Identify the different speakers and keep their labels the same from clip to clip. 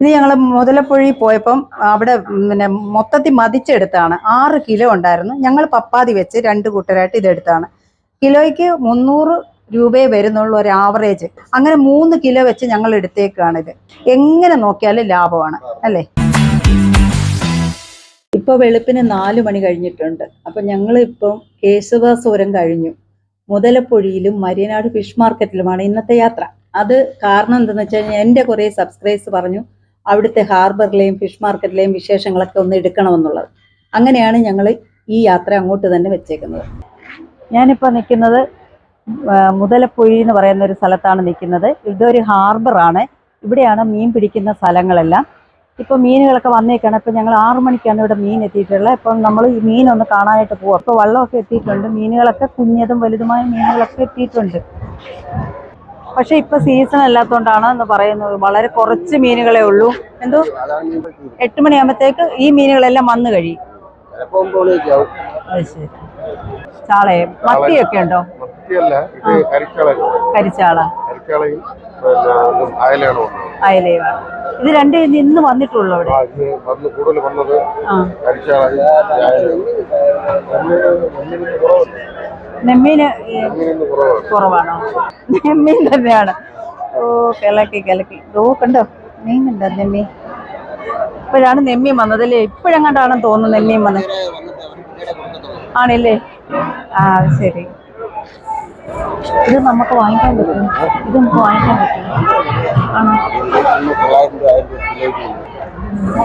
Speaker 1: ഇത് ഞങ്ങൾ മുതലപ്പുഴയിൽ പോയപ്പം അവിടെ പിന്നെ മൊത്തത്തിൽ മതിച്ചെടുത്താണ്. ആറ് കിലോ ഉണ്ടായിരുന്നു. ഞങ്ങൾ പപ്പാതി വെച്ച് രണ്ട് കൂട്ടരായിട്ട് ഇതെടുത്താണ്. കിലോയ്ക്ക് മുന്നൂറ് രൂപയെ വരുന്നുള്ളൂ ഒരു ആവറേജ് അങ്ങനെ മൂന്ന് കിലോ വെച്ച് ഞങ്ങൾ എടുത്തേക്കാണ് ഇത്. എങ്ങനെ നോക്കിയാലും ലാഭമാണ്. അല്ലേ? ഇപ്പൊ വെളുപ്പിന് നാല് മണി കഴിഞ്ഞിട്ടുണ്ട്. അപ്പൊ ഞങ്ങൾ ഇപ്പം കേശവാസൂരം കഴിഞ്ഞു. മുതലപ്പൊഴിയിലും മരിയനാട് ഫിഷ് മാർക്കറ്റിലുമാണ് ഇന്നത്തെ യാത്ര. അത് കാരണം എന്തെന്ന് വെച്ച് കഴിഞ്ഞാൽ എന്റെ കുറേ സബ്സ്ക്രൈബേഴ്സ് പറഞ്ഞു അവിടുത്തെ ഹാർബറിലെയും ഫിഷ് മാർക്കറ്റിലെയും വിശേഷങ്ങളൊക്കെ ഒന്ന് എടുക്കണമെന്നുള്ളത്. അങ്ങനെയാണ് ഞങ്ങൾ ഈ യാത്ര അങ്ങോട്ട് തന്നെ വെച്ചേക്കുന്നത്. ഞാനിപ്പോൾ നിൽക്കുന്നത് മുതലപ്പൊഴി എന്ന് പറയുന്ന ഒരു സ്ഥലത്താണ് നിൽക്കുന്നത്. ഇതൊരു ഹാർബറാണ്. ഇവിടെയാണ് മീൻ പിടിക്കുന്ന സ്ഥലങ്ങളെല്ലാം. ഇപ്പോൾ മീനുകളൊക്കെ വന്നേക്കാണ്. ഇപ്പം ഞങ്ങൾ ആറു മണിക്കാണ് ഇവിടെ മീൻ എത്തിയിട്ടുള്ളത്. അപ്പം നമ്മൾ ഈ മീനൊന്ന് കാണാനായിട്ട് പോവാം. അപ്പോൾ വള്ളമൊക്കെ എത്തിയിട്ടുണ്ട്. മീനുകളൊക്കെ കുഞ്ഞതും വലുതുമായ മീനുകളൊക്കെ എത്തിയിട്ടുണ്ട്. പക്ഷെ ഇപ്പൊ സീസൺ അല്ലാത്തതുകൊണ്ടാണ് എന്ന് പറയുന്നത്. വളരെ കുറച്ച് മീനുകളെ ഉള്ളൂ. എന്തോ? എട്ട് മണിയാകുമ്പോഴത്തേക്ക് ഈ മീനുകളെല്ലാം വന്നു കഴിയും. ചാളയെ മത്തിയൊക്കെ ഉണ്ടോ? കരിച്ചാള.
Speaker 2: കരിച്ചാള.
Speaker 1: അയലയുമാണ് ഇത് രണ്ടേ ഇന്ന് വന്നിട്ടുള്ളൂ അവിടെ.
Speaker 2: നെമ്മിന് കുറവാണ്.
Speaker 1: നെമ്മീൻ തന്നെയാണ്. ഓ കിളക്കി കിളക്കി. ഓ കണ്ടോ? മീൻ കണ്ടോ നെമ്മീൻ? ഇപ്പോഴാണ് നെമ്മീൻ വന്നത് അല്ലേ? ഇപ്പോഴെങ്ങാണ്ടാണെന്ന് തോന്നുന്നു നെമ്മീൻ വന്നത് ആണല്ലേ? ആ ശരി. ഇത് നമുക്ക് വാങ്ങിക്കാൻ പറ്റും. ഇത് നമുക്ക് വാങ്ങിക്കാൻ പറ്റും.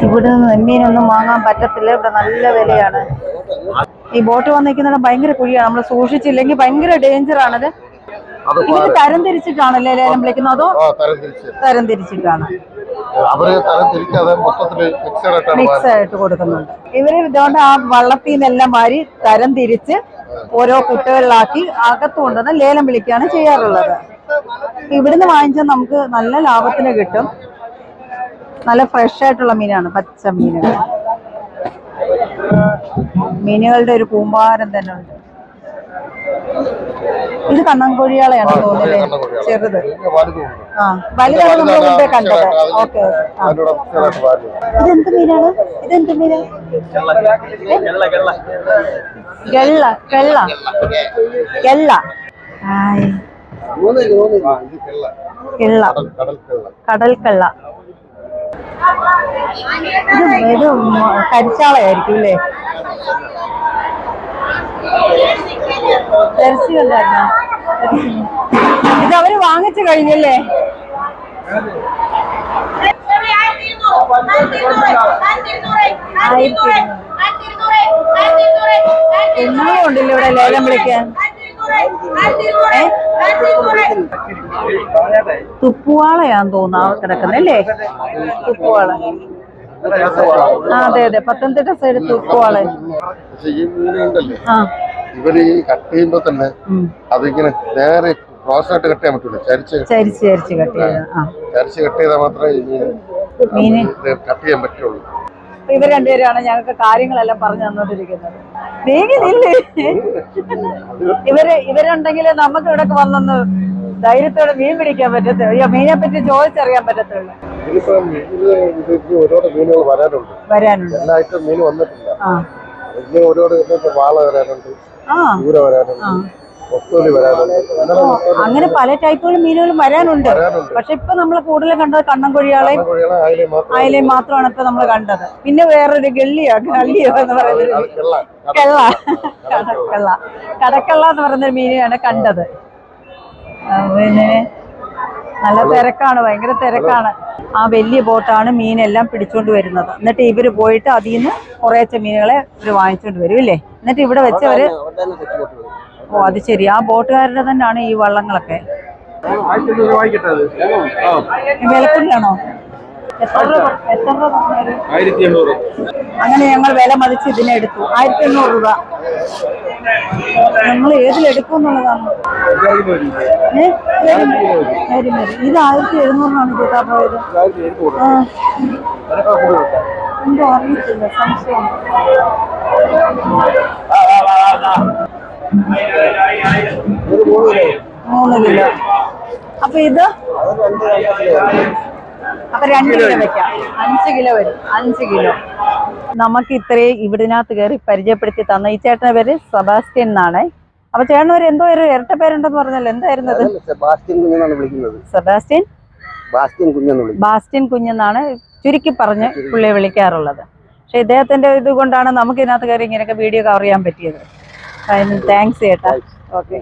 Speaker 1: ഇവിടെ നെമ്മീനൊന്നും വാങ്ങാൻ പറ്റത്തില്ല. ഇവിടെ നല്ല വിലയാണ്. ഈ ബോട്ട് വന്നിരിക്കുന്ന ഭയങ്കര കുഴിയാണ്. നമ്മൾ സൂക്ഷിച്ചില്ലെങ്കിൽ ഭയങ്കര ഡേഞ്ചർ ആണത്. ഇത് തരം തിരിച്ചിട്ടാണല്ലേ ലേലം വിളിക്കുന്നത്? അതോ
Speaker 2: തരം തിരിച്ച്.
Speaker 1: തരം തിരിച്ചിട്ടാണ്.
Speaker 2: അവർ തരം തിരിക്കാതെ മൊത്തത്തിൽ
Speaker 1: മിക്സ് ആയിട്ട് കൊടുക്കുന്നുണ്ട്. ഇവർ ഇതുകൊണ്ട് ആ വള്ളത്തിൽ നിന്നെല്ലാം മാറി തരം തിരിച്ച് ഓരോ കുട്ടികളിലാക്കി അകത്തുകൊണ്ടുവന്ന് ലേലം വിളിക്കുകയാണ് ചെയ്യാറുള്ളത്. ഇവിടുന്ന് വാങ്ങിച്ചാൽ നമുക്ക് നല്ല ലാഭത്തിന് കിട്ടും. നല്ല ഫ്രഷ് ആയിട്ടുള്ള മീനാണ് പച്ച മീനുകൾ. മീനുകളുടെ ഒരു കൂമ്പാരം തന്നെ ഉണ്ട്. ഇത് കണ്ണൻകോഴിയാളെയാണ് തോന്നുന്നത് ചെറുത്. ആ വലുതാണ് നമ്മൾ മുമ്പേ കണ്ടത്? ഓക്കെ ഇതെന്ത് മീനാണ്? ഇതെന്ത് മീനാ? ഗള്ള കെള്ള. കെള്ള
Speaker 2: കെള്ള.
Speaker 1: കെള്ള
Speaker 2: കടൽ കെള്ള
Speaker 1: ഇത് ഇത് കരിച്ചാളയായിരിക്കും അല്ലേ തെരച്ചി ഉണ്ടായിരുന്നോ തെരച്ചി. ഇത് അവർ വാങ്ങിച്ചു കഴിഞ്ഞല്ലേ എണ്ണവും ഉണ്ടല്ലോ ഇവിടെ ലേലം വിളിക്കാൻ തുപ്പുവാളയാന്ന് തോന്നുന്നു കിടക്കുന്നത് അല്ലേ? തുപ്പുവാള. ആ അതെ അതെ പത്തനംതിട്ട സൈഡ് തുപ്പുവാള. ആ.
Speaker 2: ഇവർ ഈ കട്ട് ചെയ്യുമ്പോ തന്നെ. അതിങ്ങനെ നേരെ ക്രോസായിട്ട് കട്ട് ചെയ്യാൻ പറ്റൂല ചരിച്ച്
Speaker 1: ചരിച്ച് ചരിച്ച് കട്ട് ചെയ്ത്
Speaker 2: ചരിച്ച് കട്ട് ചെയ്താൽ മാത്രമേ കട്ട് ചെയ്യാൻ പറ്റുള്ളൂ.
Speaker 1: ഇവർ രണ്ടുപേരാണ് ഞങ്ങൾക്ക് കാര്യങ്ങളെല്ലാം പറഞ്ഞു തന്നോണ്ടിരിക്കുന്നത്. നീങ്ങില്ലേ ഇവർ ഇവരുണ്ടെങ്കിൽ നമുക്ക് ഇവിടെ വന്നൊന്ന് ധൈര്യത്തോടെ മീൻ പിടിക്കാൻ പറ്റത്തുള്ളൂ. അയ്യോ മീനെ പറ്റി ചോദിച്ചറിയാൻ പറ്റത്തുള്ളൂ.
Speaker 2: ഒരുപാട് മീനുകൾ വരാനുണ്ട്.
Speaker 1: വരാനുണ്ട്.
Speaker 2: എല്ലാ ഐറ്റം മീൻ വന്നിട്ടില്ല. ഒരുപാട് വാള വരാനുണ്ട്. ചൂര വരാനുണ്ട്. അങ്ങനെ
Speaker 1: പല ടൈപ്പുകളും മീനുകളും വരാനുണ്ട്. പക്ഷെ ഇപ്പൊ നമ്മൾ കൂടുതലും കണ്ടത് കണ്ണൻകൊഴിയാളെയും
Speaker 2: കോഴികളെ
Speaker 1: അയലെ മാത്രമാണ് ഇപ്പൊ നമ്മൾ കണ്ടത്. പിന്നെ വേറൊരു ഗള്ളിയോ ഗള്ളിയോ എന്ന് പറയുന്നത്
Speaker 2: കെള്ള.
Speaker 1: കടക്കള്ള. കടക്കള്ള. എന്ന് പറയുന്ന ഒരു മീനെയാണ് കണ്ടത് പിന്നെ നല്ല തിരക്കാണ് ഭയങ്കര തിരക്കാണ്. ആ വലിയ ബോട്ടാണ് മീനെല്ലാം പിടിച്ചോണ്ട് വരുന്നത്. എന്നിട്ട് ഇവർ പോയിട്ട് അതിൽ നിന്ന് കുറേശ്ശെ മീനുകളെ ഇവർ വാങ്ങിച്ചോണ്ട് വരും അല്ലേ എന്നിട്ട് ഇവിടെ വെച്ചവര് ഓ അത് ശരി. ആ ബോട്ടുകാരുടെ തന്നെയാണ് ഈ വള്ളങ്ങളൊക്കെ.
Speaker 2: വിലക്കുണ്ടാണോ
Speaker 1: അങ്ങനെ ഞങ്ങൾ വില മതിച്ച് ഇതിനെടുത്തു ആയിരത്തി എണ്ണൂറ് രൂപ. ഞങ്ങൾ ഏതിലെടുക്കും എന്നുള്ളതാണ്. ഇത് ആയിരത്തി എഴുന്നൂറിനാണ് കേട്ടാ പോയത് എന്തോ അറിയത്തില്ല സംശയം. മൂന്ന് കിലോ അപ്പൊ ഇത്? അപ്പൊ രണ്ട് കിലോ വെക്കാം. അഞ്ച് കിലോ വരും. അഞ്ച് കിലോ. നമുക്ക് ഇത്രയും ഇവിടിനകത്ത് കയറി പരിചയപ്പെടുത്തി തന്ന ഈ ചേട്ടന്റെ പേര് സെബാസ്റ്റ്യൻ എന്നാണ്. അപ്പൊ ചേട്ടൻ ഒരു എന്തോ ഒരു ഇരട്ട പേരുണ്ടെന്ന് പറഞ്ഞല്ലോ. എന്തായിരുന്നു അത്
Speaker 3: സെബാസ്റ്റ്യൻ കുഞ്ഞെന്നാണ് വിളിക്കുന്നത്.
Speaker 1: സെബാസ്റ്റ്യൻ?
Speaker 3: ബാസ്റ്റ്യൻ കുഞ്ഞെന്ന്
Speaker 1: ബാസ്റ്റ്യൻ കുഞ്ഞെന്നാണ് ചുരുക്കി പറഞ്ഞ് പുള്ളിയെ വിളിക്കാറുള്ളത്. പക്ഷെ ഇദ്ദേഹത്തിന്റെ ഇത് കൊണ്ടാണ് നമുക്ക് ഇതിനകത്ത് കയറി ഇങ്ങനെയൊക്കെ വീഡിയോ കവർ ചെയ്യാൻ പറ്റിയത്. താങ്ക്സ് ചേട്ടാ ഓക്കെ